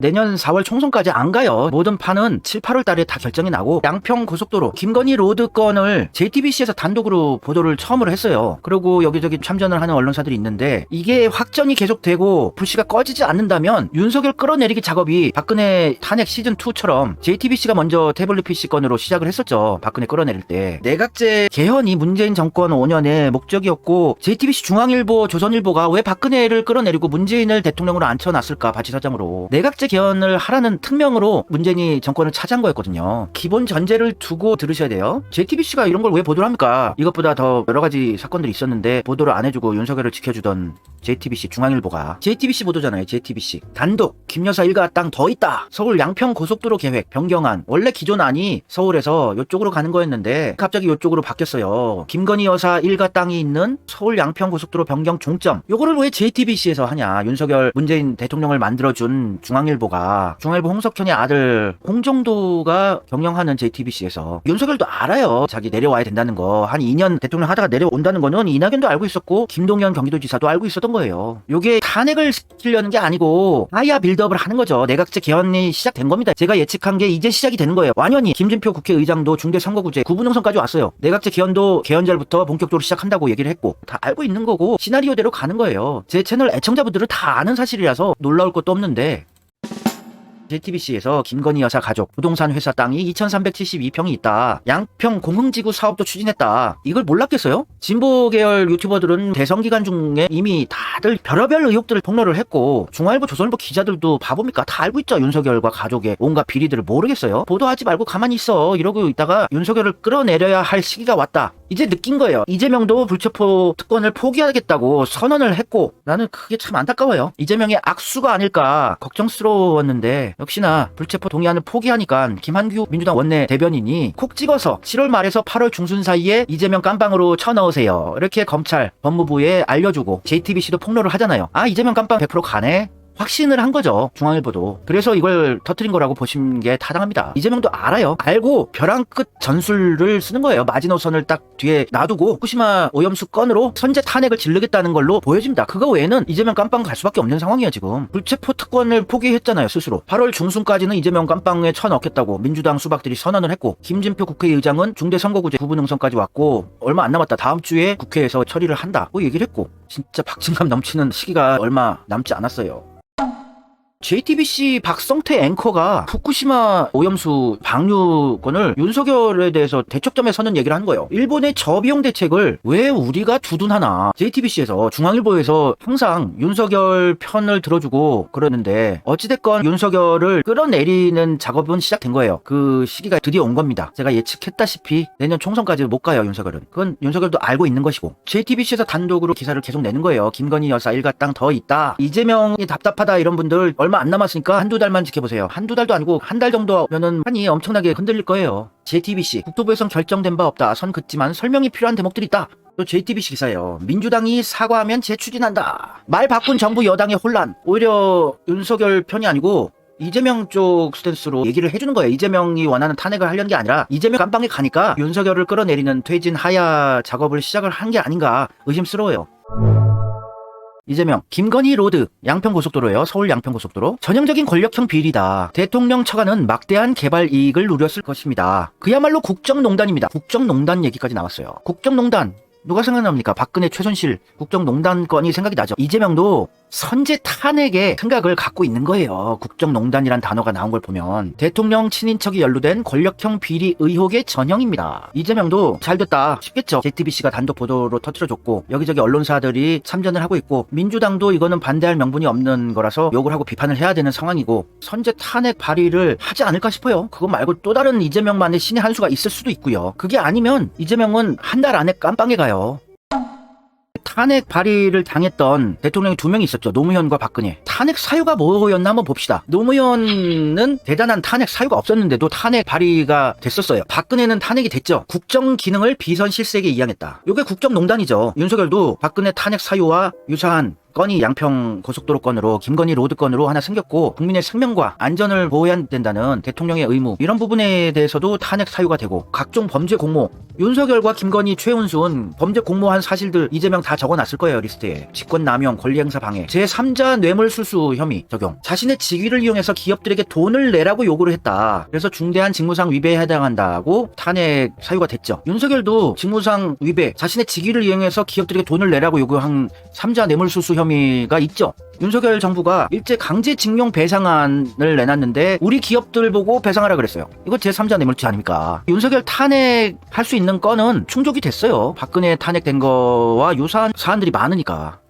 내년 4월 총선까지 안 가요. 모든 판은 7, 8월 달에 다 결정이 나고 양평 고속도로 김건희 로드 건을 JTBC에서 단독으로 보도를 처음으로 했어요. 그리고 여기저기 참전을 하는 언론사들이 있는데 이게 확전이 계속되고 불씨가 꺼지지 않는다면 윤석열 끌어내리기 작업이 박근혜 탄핵 시즌 2처럼 JTBC가 먼저 태블릿 PC 건으로 시작을 했었죠. 박근혜 끌어내릴 때 내각제 개헌이 문재인 정권 5년의 목적이었고 JTBC 중앙일보 조선일보가 왜 박근혜를 끌어내리고 문재인을 대통령으로 앉혀놨을까 바지사장으로 내각제 개헌을 하라는 특명으로 문재인이 정권을 차지한 거였거든요. 기본 전제를 두고 들으셔야 돼요. JTBC가 이런 걸 왜 보도를 합니까? 이것보다 더 여러 가지 사건들이 있었는데 보도를 안 해주고 윤석열을 지켜주던 JTBC 중앙일보가 JTBC 보도잖아요. JTBC 단독 김여사 일가 땅 더 있다. 서울 양평 고속도로 계획 변경안 원래 기존 안이 서울에서 이쪽으로 가는 거였는데 갑자기 이쪽으로 바뀌었어요. 김건희 여사 일가 땅이 있는 서울 양평 고속도로 변경 종점. 요거를 왜 JTBC에서 하냐? 윤석열 문재인 대통령을 만들어준 중앙일보 가 중앙일보 홍석현의 아들 홍정도가 경영하는 JTBC에서 윤석열도 알아요. 자기 내려와야 된다는 거. 한 2년 대통령 하다가 내려온다는 거는 이낙연도 알고 있었고 김동연 경기도지사도 알고 있었던 거예요. 요게 탄핵을 시키려는 게 아니고 아야 빌드업을 하는 거죠. 내각제 개헌이 시작된 겁니다. 제가 예측한 게 이제 시작이 되는 거예요. 완연히 김진표 국회의장도 중대 선거구제 구분응선까지 왔어요. 내각제 개헌도 개헌절부터 본격적으로 시작한다고 얘기를 했고 다 알고 있는 거고 시나리오대로 가는 거예요. 제 채널 애청자분들은 다 아는 사실이라서 놀라울 것도 없는데 JTBC에서 김건희 여사 가족 부동산 회사 땅이 2372평이 있다. 양평 공흥지구 사업도 추진했다. 이걸 몰랐겠어요? 진보 계열 유튜버들은 대선 기간 중에 이미 다들 별의별 의혹들을 폭로를 했고 중앙일보 조선일보 기자들도 바보입니까? 다 알고 있죠. 윤석열과 가족의 온갖 비리들을 모르겠어요. 보도하지 말고 가만히 있어. 이러고 있다가 윤석열을 끌어내려야 할 시기가 왔다. 이제 느낀 거예요. 이재명도 불체포 특권을 포기하겠다고 선언을 했고 나는 그게 참 안타까워요. 이재명의 악수가 아닐까 걱정스러웠는데 역시나 불체포 동의안을 포기하니까 김한규 민주당 원내 대변인이 콕 찍어서 7월 말에서 8월 중순 사이에 이재명 깜빵으로 쳐넣으세요. 이렇게 검찰 법무부에 알려주고 JTBC도 폭로를 하잖아요. 아 이재명 깜빵 100% 가네. 확신을 한 거죠. 중앙일보도. 그래서 이걸 터트린 거라고 보시는 게 타당합니다. 이재명도 알아요. 알고 벼랑 끝 전술을 쓰는 거예요. 마지노선을 딱 뒤에 놔두고 후쿠시마 오염수 건으로 선제 탄핵을 지르겠다는 걸로 보여집니다. 그거 외에는 이재명 깜빵 갈 수밖에 없는 상황이에요, 지금. 불체포 특권을 포기했잖아요, 스스로. 8월 중순까지는 이재명 깜빵에 쳐넣겠다고 민주당 수박들이 선언을 했고 김진표 국회의장은 중대 선거구제 구분응선까지 왔고 얼마 안 남았다. 다음 주에 국회에서 처리를 한다고 얘기를 했고 진짜 박진감 넘치는 시기가 얼마 남지 않았어요. JTBC 박성태 앵커가 후쿠시마 오염수 방류권을 윤석열에 대해서 대척점에 서는 얘기를 하는 거예요. 일본의 저비용 대책을 왜 우리가 두둔하나. JTBC에서 중앙일보에서 항상 윤석열 편을 들어주고 그러는데 어찌됐건 윤석열을 끌어내리는 작업은 시작된 거예요. 그 시기가 드디어 온 겁니다. 제가 예측했다시피 내년 총선까지 못 가요, 윤석열은. 그건 윤석열도 알고 있는 것이고. JTBC에서 단독으로 기사를 계속 내는 거예요. 김건희 여사 일가 땅 더 있다. 이재명이 답답하다 이런 분들 얼마 안 남았으니까 한두 달만 지켜보세요. 한두 달도 아니고 한 달 정도면은 판이 엄청나게 흔들릴 거예요. JTBC 국토부에선 결정된 바 없다. 선 긋지만 설명이 필요한 대목들이 있다. 또 JTBC 기사예요. 민주당이 사과하면 재추진한다. 말 바꾼 정부 여당의 혼란. 오히려 윤석열 편이 아니고 이재명 쪽 스탠스로 얘기를 해주는 거예요. 이재명이 원하는 탄핵을 하려는 게 아니라 이재명 깜빵에 가니까 윤석열을 끌어내리는 퇴진 하야 작업을 시작을 한 게 아닌가 의심스러워요. 이재명, 김건희 로드, 양평고속도로예요. 서울 양평고속도로. 전형적인 권력형 비리다. 대통령 처가는 막대한 개발 이익을 누렸을 것입니다. 그야말로 국정농단입니다. 국정농단 얘기까지 나왔어요. 국정농단. 누가 생각납니까? 박근혜 최순실 국정농단 건이 생각이 나죠. 이재명도 선제 탄핵의 생각을 갖고 있는 거예요. 국정농단이란 단어가 나온 걸 보면 대통령 친인척이 연루된 권력형 비리 의혹의 전형입니다. 이재명도 잘 됐다 싶겠죠. JTBC가 단독 보도로 터트려줬고 여기저기 언론사들이 참전을 하고 있고 민주당도 이거는 반대할 명분이 없는 거라서 욕을 하고 비판을 해야 되는 상황이고 선제 탄핵 발의를 하지 않을까 싶어요. 그거 말고 또 다른 이재명만의 신의 한 수가 있을 수도 있고요. 그게 아니면 이재명은 한 달 안에 깜빵에 가요. 탄핵 발의를 당했던 대통령이 두 명이 있었죠. 노무현과 박근혜. 탄핵 사유가 뭐였나 한번 봅시다. 노무현은 대단한 탄핵 사유가 없었는데도 탄핵 발의가 됐었어요. 박근혜는 탄핵이 됐죠. 국정 기능을 비선 실세에게 이양했다. 이게 국정농단이죠. 윤석열도 박근혜 탄핵 사유와 유사한 건이 양평 고속도로 건으로 김건희 로드 건으로 하나 생겼고 국민의 생명과 안전을 보호해야 된다는 대통령의 의무. 이런 부분에 대해서도 탄핵 사유가 되고 각종 범죄 공모. 윤석열과 김건희 최은순 범죄 공모한 사실들 이재명 다 적어놨을 거예요 리스트에. 직권남용 권리행사 방해. 제3자 뇌물수수 혐의 적용. 자신의 직위를 이용해서 기업들에게 돈을 내라고 요구를 했다. 그래서 중대한 직무상 위배에 해당한다고 탄핵 사유가 됐죠. 윤석열도 직무상 위배 자신의 직위를 이용해서 기업들에게 돈을 내라고 요구한 3자 뇌물수수 혐의가 있죠 윤석열 정부가 일제 강제징용 배상안을 내놨는데 우리 기업들 보고 배상하라 그랬어요. 이거 제3자 뇌물죄 아닙니까? 윤석열 탄핵할 수 있는 건은 충족이 됐어요. 박근혜 탄핵된 거와 유사한 사안들이 많으니까.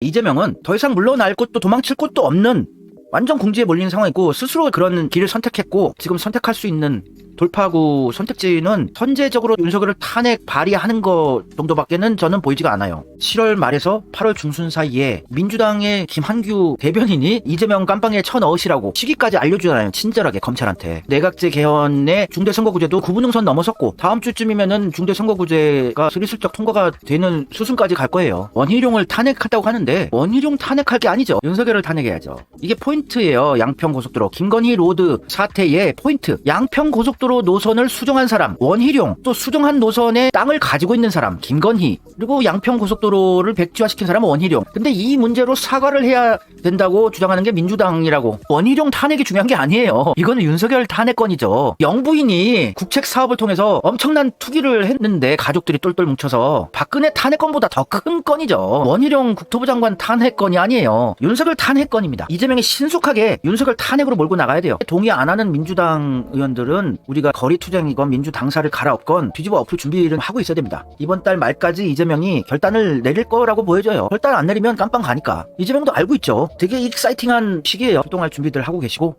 이재명은 더 이상 물러날 곳도 도망칠 곳도 없는 완전 궁지에 몰린 상황이고 스스로 그런 길을 선택했고 지금 선택할 수 있는 돌파구 선택지는 선제적으로 윤석열을 탄핵 발의하는 것 정도밖에는 저는 보이지가 않아요. 7월 말에서 8월 중순 사이에 민주당의 김한규 대변인이 이재명 깜빵에 쳐넣으시라고 시기까지 알려주잖아요. 친절하게 검찰한테. 내각제 개헌의 중대선거구제도 구분응선 넘어섰고 다음 주쯤이면은 중대선거구제가 스리슬쩍 통과가 되는 수순까지 갈 거예요. 원희룡을 탄핵한다고 하는데 원희룡 탄핵할 게 아니죠. 윤석열을 탄핵해야죠. 이게 포인트예요. 양평고속도로 김건희 로드 사태의 포인트. 양평고속도로 노선을 수정한 사람 원희룡 또 수정한 노선에 땅을 가지고 있는 사람 김건희 그리고 양평 고속도로를 백지화시킨 사람은 원희룡. 근데 이 문제로 사과를 해야 된다고 주장하는 게 민주당이라고 원희룡 탄핵이 중요한 게 아니에요. 이거는 윤석열 탄핵건이죠. 영부인이 국책 사업을 통해서 엄청난 투기를 했는데 가족들이 똘똘 뭉쳐서 박근혜 탄핵건보다 더 큰 건이죠. 원희룡 국토부 장관 탄핵건이 아니에요. 윤석열 탄핵건입니다. 이재명이 신속하게 윤석열 탄핵으로 몰고 나가야 돼요. 동의 안 하는 민주당 의원들은 우리 가 거리 투쟁이건 민주 당사를 갈아엎건 뒤집어 엎을 준비를 하고 있어야 됩니다. 이번 달 말까지 이재명이 결단을 내릴 거라고 보여져요. 결단 안 내리면 깜빵 가니까. 이재명도 알고 있죠. 되게 익사이팅한 시기예요. 활동할 준비들 하고 계시고.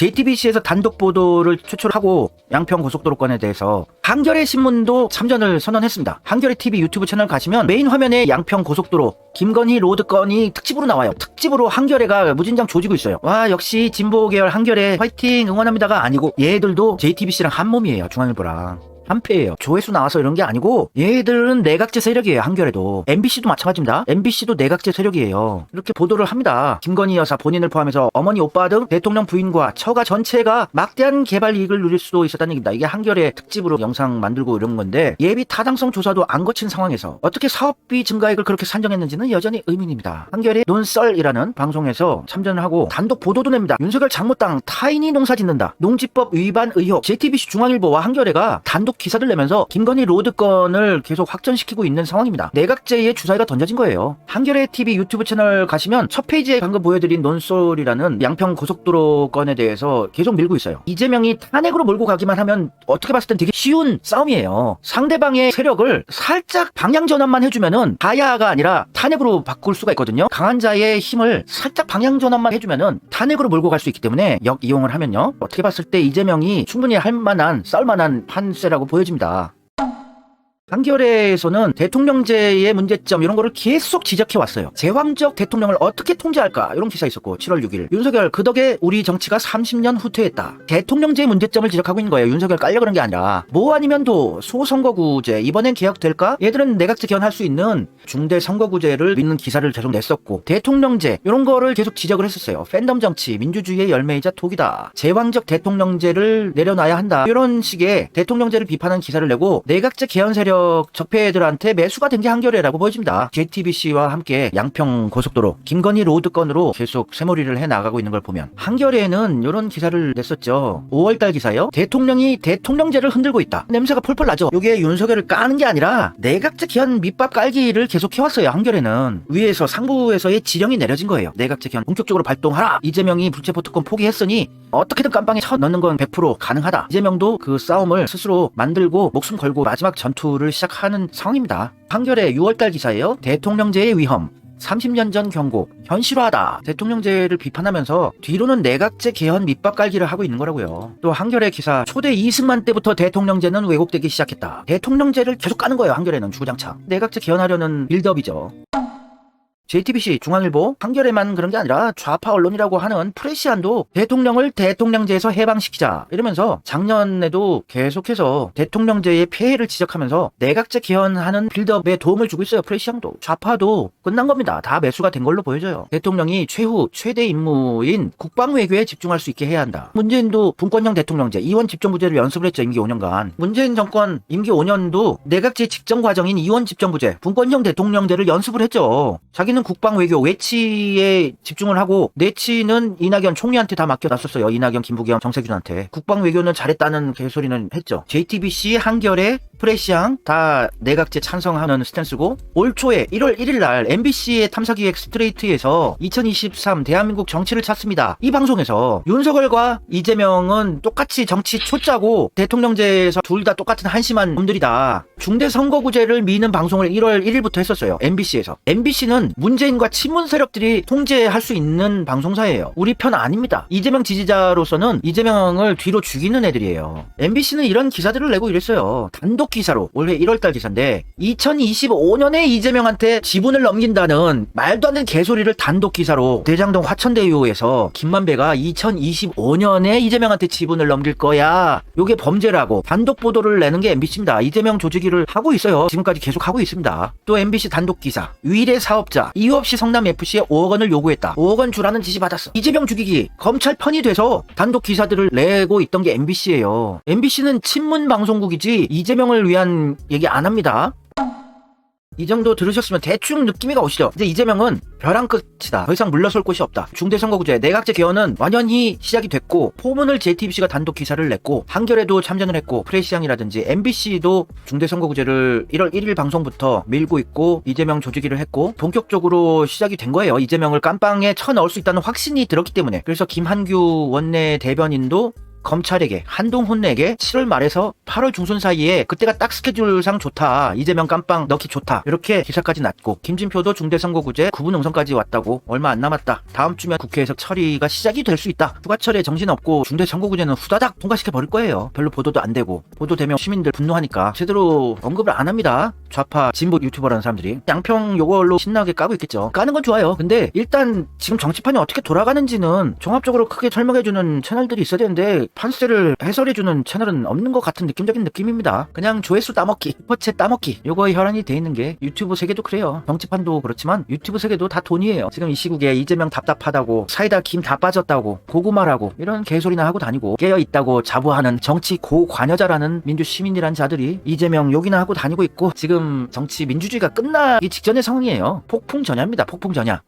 JTBC에서 단독 보도를 추출하고 양평 고속도로건에 대해서 한겨레 신문도 참전을 선언했습니다. 한겨레 TV 유튜브 채널 가시면 메인 화면에 양평 고속도로 김건희 로드 건이 특집으로 나와요. 특집으로 한겨레가 무진장 조지고 있어요. 와 역시 진보 계열 한겨레 화이팅 응원합니다가 아니고 얘들도 JTBC랑 한 몸이에요. 중앙일보랑. 한패예요. 조회수 나와서 이런 게 아니고 얘들은 내각제 세력이에요. 한겨레도. MBC도 마찬가지입니다. MBC도 내각제 세력이에요. 이렇게 보도를 합니다. 김건희 여사 본인을 포함해서 어머니 오빠 등 대통령 부인과 처가 전체가 막대한 개발 이익을 누릴 수도 있었다는 얘기입니다. 이게 한겨레 특집으로 영상 만들고 이런 건데 예비 타당성 조사도 안 거친 상황에서 어떻게 사업비 증가액을 그렇게 산정했는지는 여전히 의문입니다. 한겨레 논썰이라는 방송에서 참전을 하고 단독 보도도 냅니다. 윤석열 장모땅 타인이 농사 짓는다. 농지법 위반 의혹. JTBC 중앙일보와 한겨레가 단독 기사를 내면서 김건희 로드 건을 계속 확전시키고 있는 상황입니다. 내각제의 주사위가 던져진 거예요. 한겨레 TV 유튜브 채널 가시면 첫 페이지에 방금 보여드린 논쏠이라는 양평 고속도로 건에 대해서 계속 밀고 있어요. 이재명이 탄핵으로 몰고 가기만 하면 어떻게 봤을 땐 되게 쉬운 싸움이에요. 상대방의 세력을 살짝 방향 전환만 해주면은 가야가 아니라 탄핵으로 바꿀 수가 있거든요. 강한 자의 힘을 살짝 방향 전환만 해주면은 탄핵으로 몰고 갈 수 있기 때문에 역 이용을 하면요. 어떻게 봤을 때 이재명이 충분히 할 만한 싸울 만한 판세라고 보여집니다. 한겨레에서는 대통령제의 문제점 이런 거를 계속 지적해 왔어요. 제왕적 대통령을 어떻게 통제할까 이런 기사 있었고 7월 6일 윤석열 그 덕에 우리 정치가 30년 후퇴했다. 대통령제의 문제점을 지적하고 있는 거예요. 윤석열 깔려 그런 게 아니라 뭐 아니면 도 소선거구제 이번엔 개혁될까? 얘들은 내각제 개헌할 수 있는 중대 선거구제를 믿는 기사를 계속 냈었고 대통령제 이런 거를 계속 지적을 했었어요. 팬덤 정치 민주주의의 열매이자 독이다. 제왕적 대통령제를 내려놔야 한다. 이런 식의 대통령제를 비판하는 기사를 내고 내각제 개헌 세력 적폐들한테 매수가 된 게 한겨레라고 보여집니다. JTBC와 함께 양평 고속도로 김건희 로드 건으로 계속 쇠머리를 해 나가고 있는 걸 보면 한겨레는 이런 기사를 냈었죠. 5월달 기사요. 대통령이 대통령제를 흔들고 있다. 냄새가 펄펄 나죠. 이게 윤석열을 까는 게 아니라 내각제 개헌 밑밥 깔기를 계속 해왔어요. 한겨레는 위에서 상부에서의 지령이 내려진 거예요. 내각제 개헌 본격적으로 발동하라. 이재명이 불체포 특권 포기했으니 어떻게든 깜빵에 쳐 넣는 건 100% 가능하다. 이재명도 그 싸움을 스스로 만들고 목숨 걸고 마지막 전투를 시작하는 상황입니다. 한겨레 6월달 기사예요. 대통령제의 위험. 30년 전 경고. 현실화하다. 대통령제를 비판하면서 뒤로는 내각제 개헌 밑밥 깔기를 하고 있는 거라고요. 또 한겨레 기사. 초대 이승만 때부터 대통령제는 왜곡되기 시작했다. 대통령제를 계속 까는 거예요 한겨레는. 주구장창. 내각제 개헌하려는 빌드업이죠 JTBC, 중앙일보, 한겨레만 그런 게 아니라 좌파 언론이라고 하는 프레시안도 대통령을 대통령제에서 해방시키자 이러면서 작년에도 계속해서 대통령제의 폐해를 지적하면서 내각제 개헌하는 빌드업에 도움을 주고 있어요. 프레시안도 좌파도 끝난 겁니다. 다 매수가 된 걸로 보여져요. 대통령이 최후 최대 임무인 국방 외교에 집중할 수 있게 해야 한다. 문재인도 분권형 대통령제 이원 집정부제를 연습을 했죠. 임기 5년간. 문재인 정권 임기 5년도 내각제 직전 과정인 이원 집정부제, 분권형 대통령제를 연습을 했죠. 자기는 국방 외교 외치에 집중을 하고 내치는 이낙연 총리한테 다 맡겨놨었어요. 이낙연, 김부겸, 정세균한테. 국방 외교는 잘했다는 개소리는 했죠. JTBC, 한겨레, 프레시앙 다 내각제 찬성하는 스탠스고 올 초에 1월 1일 날 MBC의 탐사기획 스트레이트에서 2023 대한민국 정치를 찾습니다. 이 방송에서 윤석열과 이재명은 똑같이 정치 초짜고 대통령제에서 둘 다 똑같은 한심한 놈들이다. 중대 선거구제를 미는 방송을 1월 1일부터 했었어요. MBC에서. MBC는 문 재인과 친문 세력들이 통제할 수 있는 방송사예요. 우리 편 아닙니다. 이재명 지지자로서는 이재명을 뒤로 죽이는 애들이에요. MBC는 이런 기사들을 내고 이랬어요. 단독 기사로 올해 1월달 기사인데 2025년에 이재명한테 지분을 넘긴다는 말도 안 되는 개소리를 단독 기사로 대장동 화천대유에서 김만배가 2025년에 이재명한테 지분을 넘길 거야. 요게 범죄라고 단독 보도를 내는 게 MBC입니다. 이재명 조직위를 하고 있어요. 지금까지 계속 하고 있습니다. 또 MBC 단독 기사 위례 사업자 이유 없이 성남 FC에 5억 원을 요구했다. 5억 원 주라는 지시 받았어. 이재명 죽이기 검찰 편이 돼서 단독 기사들을 내고 있던 게 MBC예요. MBC는 친문 방송국이지 이재명을 위한 얘기 안 합니다. 이 정도 들으셨으면 대충 느낌이가 오시죠? 이제 이재명은 벼랑 끝이다. 더 이상 물러설 곳이 없다. 중대선거구제 내각제 개헌은 완연히 시작이 됐고 포문을 JTBC가 단독 기사를 냈고 한겨레도 참전을 했고 프레시앙이라든지 MBC도 중대선거구제를 1월 1일 방송부터 밀고 있고 이재명 조직위를 했고 본격적으로 시작이 된 거예요. 이재명을 깜빵에 쳐넣을 수 있다는 확신이 들었기 때문에 그래서 김한규 원내 대변인도 검찰에게 한동훈에게 7월 말에서 8월 중순 사이에 그때가 딱 스케줄상 좋다. 이재명 깜빵 넣기 좋다. 이렇게 기사까지 났고 김진표도 중대선거구제 구분 응선까지 왔다고 얼마 안 남았다. 다음 주면 국회에서 처리가 시작이 될 수 있다. 휴가철에 정신없고 중대선거구제는 후다닥 통과시켜 버릴 거예요. 별로 보도도 안 되고. 보도되면 시민들 분노하니까 제대로 언급을 안 합니다. 좌파 진보 유튜버라는 사람들이. 양평 요걸로 신나게 까고 있겠죠. 까는 건 좋아요. 근데 일단 지금 정치판이 어떻게 돌아가는지는 종합적으로 크게 설명해주는 채널들이 있어야 되는데 판세를 해설해주는 채널은 없는 것 같은 느낌적인 느낌입니다. 그냥 조회수 따먹기, 퍼체 따먹기 요거에 혈안이 돼 있는 게 유튜브 세계도 그래요. 정치판도 그렇지만 유튜브 세계도 다 돈이에요. 지금 이 시국에 이재명 답답하다고 사이다 김 다 빠졌다고 고구마라고 이런 개소리나 하고 다니고 깨어있다고 자부하는 정치 고관여자라는 민주 시민이란 자들이 이재명 욕이나 하고 다니고 있고 지금 정치 민주주의가 끝나기 직전의 상황이에요. 폭풍 전야입니다. 폭풍 전야.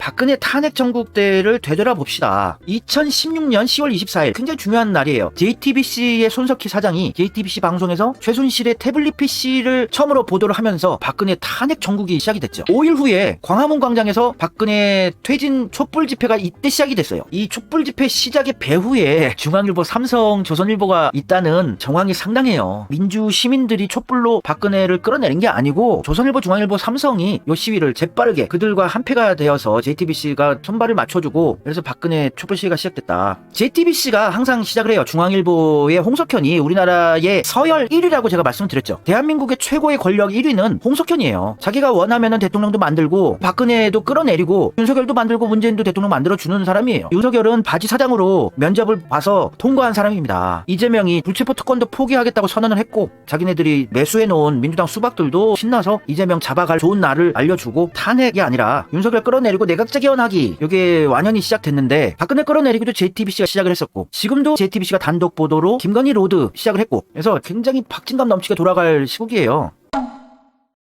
박근혜 탄핵 전국대를 되돌아 봅시다. 2016년 10월 24일 굉장히 중요한 날이에요. JTBC의 손석희 사장이 JTBC 방송에서 최순실의 태블릿 PC를 처음으로 보도를 하면서 박근혜 탄핵 전국이 시작이 됐죠. 5일 후에 광화문 광장에서 박근혜 퇴진 촛불 집회가 이때 시작이 됐어요. 이 촛불 집회 시작의 배후에 중앙일보, 삼성, 조선일보가 있다는 정황이 상당해요. 민주 시민들이 촛불로 박근혜를 끌어내린 게 아니고 조선일보, 중앙일보, 삼성이 요 시위를 재빠르게 그들과 한패가 되어서 JTBC가 손발을 맞춰주고 그래서 박근혜 촛불 시위가 시작됐다. JTBC가 항상 시작을 해요. 중앙일보의 홍석현이 우리나라의 서열 1위라고 제가 말씀드렸죠. 대한민국의 최고의 권력 1위는 홍석현이에요. 자기가 원하면은 대통령도 만들고 박근혜도 끌어내리고 윤석열도 만들고 문재인도 대통령 만들어주는 사람이에요. 윤석열은 바지 사장으로 면접을 봐서 통과한 사람입니다. 이재명이 불체포 특권도 포기하겠다고 선언을 했고 자기네들이 매수해놓은 민주당 수박들도 신나서 이재명 잡아갈 좋은 날을 알려주고 탄핵이 아니라 윤석열 끌어내리고 내 각제 개헌하기 이게 완연히 시작됐는데 박근혜 끌어내리기도 JTBC가 시작을 했었고 지금도 JTBC가 단독 보도로 김건희 로드 시작을 했고 그래서 굉장히 박진감 넘치게 돌아갈 시국이에요.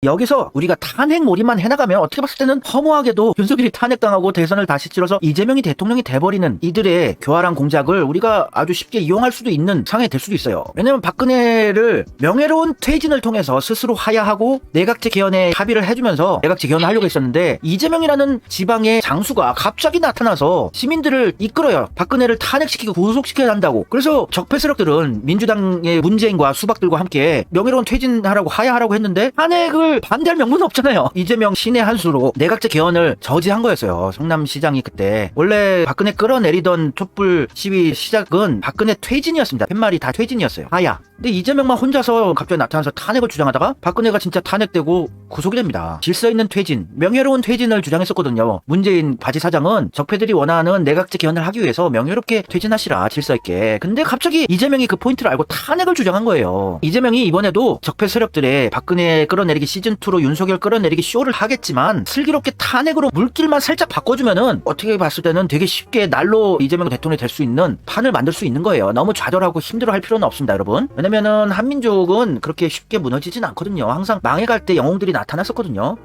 여기서 우리가 탄핵 몰이만 해나가면 어떻게 봤을 때는 허무하게도 윤석열이 탄핵당하고 대선을 다시 치러서 이재명이 대통령이 돼버리는 이들의 교활한 공작을 우리가 아주 쉽게 이용할 수도 있는 상황이 될 수도 있어요. 왜냐면 박근혜를 명예로운 퇴진을 통해서 스스로 하야하고 내각제 개헌에 합의를 해주면서 내각제 개헌을 하려고 했었는데 이재명이라는 지방의 장수가 갑자기 나타나서 시민들을 이끌어요. 박근혜를 탄핵시키고 구속시켜야 한다고. 그래서 적폐 세력들은 민주당의 문재인과 수박들과 함께 명예로운 퇴진하라고 하야하라고 했는데 탄핵을 이거를 반대할 명분은 없잖아요. 이재명 신의 한 수로 내각제 개헌을 저지한 거였어요. 성남시장이 그때 원래 박근혜 끌어내리던 촛불 시위 시작은 박근혜 퇴진이었습니다. 팻말이 다 퇴진이었어요. 아야. 근데 이재명만 혼자서 갑자기 나타나서 탄핵을 주장하다가 박근혜가 진짜 탄핵되고 구속이 됩니다. 질서 있는 퇴진, 명예로운 퇴진을 주장했었거든요. 문재인 바지 사장은 적폐들이 원하는 내각제 개헌을 하기 위해서 명예롭게 퇴진하시라 질서 있게. 근데 갑자기 이재명이 그 포인트를 알고 탄핵을 주장한 거예요. 이재명이 이번에도 적폐 세력들의 박근혜 끌어내리기 시즌 2로 윤석열 끌어내리기 쇼를 하겠지만 슬기롭게 탄핵으로 물길만 살짝 바꿔주면은 어떻게 봤을 때는 되게 쉽게 날로 이재명 대통령이 될 수 있는 판을 만들 수 있는 거예요. 너무 좌절하고 힘들어할 필요는 없습니다, 여러분. 왜냐면은 한민족은 그렇게 쉽게 무너지진 않거든요. 항상 망해갈 때 영웅들이 나타났었거든요.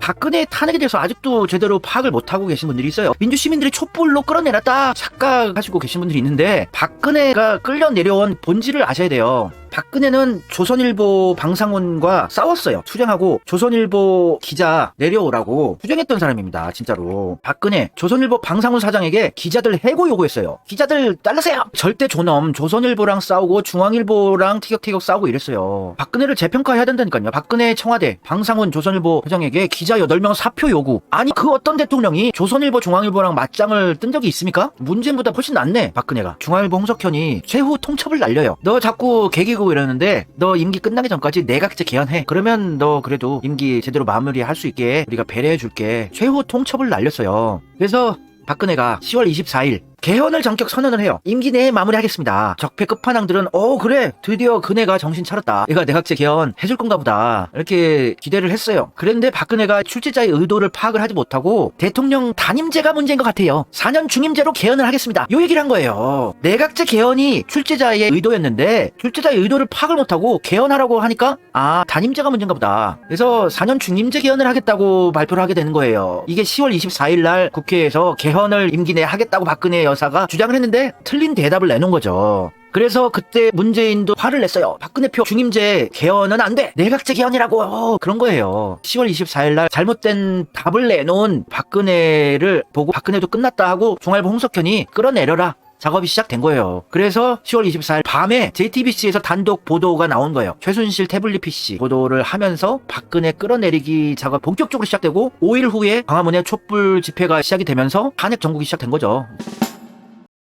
박근혜 탄핵에 대해서 아직도 제대로 파악을 못하고 계신 분들이 있어요. 민주 시민들이 촛불로 끌어내렸다 착각하시고 계신 분들이 있는데 박근혜가 끌려 내려온 본질을 아셔야 돼요. 박근혜는 조선일보 방상훈과 싸웠어요. 투쟁하고 조선일보 기자 내려오라고 투쟁했던 사람입니다. 진짜로. 박근혜 조선일보 방상훈 사장에게 기자들 해고 요구했어요. 기자들 잘라세요. 절대 존엄 조선일보랑 싸우고 중앙일보랑 티격태격 싸우고 이랬어요. 박근혜를 재평가해야 된다니까요. 박근혜 청와대 방상훈 조선일보 회장에게 기자 8명 사표 요구. 아니 그 어떤 대통령이 조선일보 중앙일보랑 맞짱을 뜬 적이 있습니까? 문재인보다 훨씬 낫네 박근혜가. 중앙일보 홍석현이 최후 통첩을 날려요. 너 자꾸 개기고 이러는데 너 임기 끝나기 전까지 내각제 개헌해. 그러면 너 그래도 임기 제대로 마무리할 수 있게 우리가 배려해 줄게. 최후 통첩을 날렸어요. 그래서 박근혜가 10월 24일 개헌을 전격 선언을 해요. 임기 내에 마무리하겠습니다. 적폐 끝판왕들은 어 그래 드디어 그네가 정신 차렸다. 얘가 내각제 개헌 해줄 건가 보다. 이렇게 기대를 했어요. 그런데 박근혜가 출제자의 의도를 파악을 하지 못하고 대통령 단임제가 문제인 것 같아요. 4년 중임제로 개헌을 하겠습니다. 요 얘기를 한 거예요. 내각제 개헌이 출제자의 의도였는데 출제자의 의도를 파악을 못하고 개헌하라고 하니까 아 단임제가 문제인가 보다. 그래서 4년 중임제 개헌을 하겠다고 발표를 하게 되는 거예요. 이게 10월 24일 날 국회에서 개헌을 임기 내에 하겠다고 박근혜 여사가 주장을 했는데 틀린 대답을 내놓은 거죠. 그래서 그때 문재인도 화를 냈어요. 박근혜 표 중임제 개헌은 안 돼. 내각제 개헌이라고 어, 그런 거예요. 10월 24일 날 잘못된 답을 내놓은 박근혜를 보고 박근혜도 끝났다 하고 중앙일보 홍석현이 끌어내려라. 작업이 시작된 거예요. 그래서 10월 24일 밤에 JTBC에서 단독 보도가 나온 거예요. 최순실 태블릿 PC 보도를 하면서 박근혜 끌어내리기 작업 본격적으로 시작되고 5일 후에 광화문에 촛불 집회가 시작이 되면서 탄핵 전국이 시작된 거죠.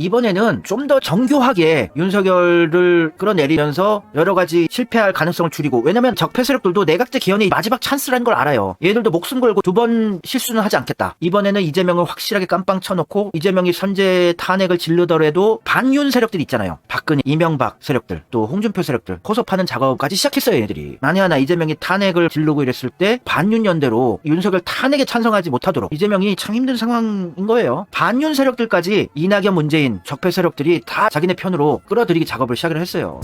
이번에는 좀 더 정교하게 윤석열을 끌어내리면서 여러 가지 실패할 가능성을 줄이고 왜냐면 적폐 세력들도 내각제 개헌이 마지막 찬스라는 걸 알아요. 얘들도 목숨 걸고 두 번 실수는 하지 않겠다. 이번에는 이재명을 확실하게 깜빵 쳐놓고 이재명이 선제 탄핵을 지르더라도 반윤 세력들이 있잖아요. 박근혜, 이명박 세력들, 또 홍준표 세력들 코섭하는 작업까지 시작했어요. 얘들이. 만에 하나 이재명이 탄핵을 지르고 이랬을 때 반윤 연대로 윤석열 탄핵에 찬성하지 못하도록 이재명이 참 힘든 상황인 거예요. 반윤 세력들까지 이낙연 문재인 적폐 세력들이 다 자기네 편으로 끌어들이기 작업을 시작을 했어요.